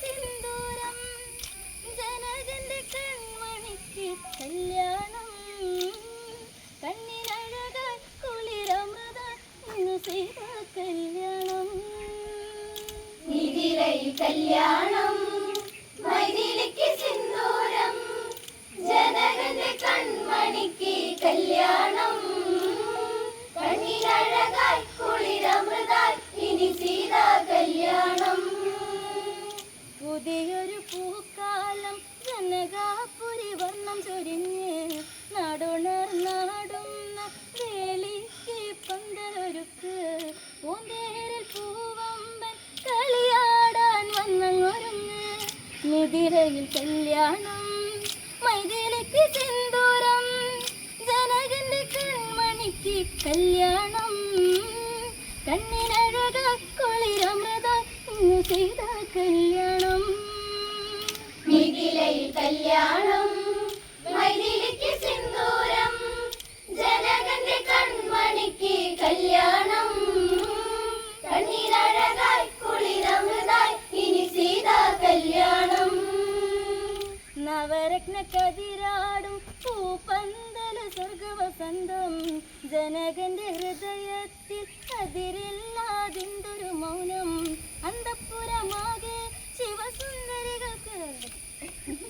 സിന്ദൂരം ജനകന്റെ കൺമണിക്ക് കല്യാണം. കണ്ണിനഴക കല്യാണം. കല്യാണം സിന്ദൂരം ജനകന്റെ കൺമണിക്ക് കല്യാണം. ജനകാപുരി വർണം ചൊരിഞ്ഞ് നാടുണർന്നാടുന്ന വേളിക്ക് പന്തലൊരുക്ക്. പൂന്തേരിൽ പൂവമ്പൻ കളിയാടാൻ വന്നങ്ങൊരുങ്ങ്. നിതിരയിൽ കല്യാണം മൈതിലിക്ക് സിന്ദൂരം ജനകന്റെ കൺമണിക്ക് കല്യാണം. കണ്ണിനഴക കുളിരമൃത ചെയ്ത കല്യാണം. ഇനി സീതാ കല്യാണം. നവരത്ന കതിരാടും പൂപ്പന്തല സ്വർഗവസന്തം. ജനകന്റെ ഹൃദയത്തിൽ അതിരില്ലാതിന്തൊരു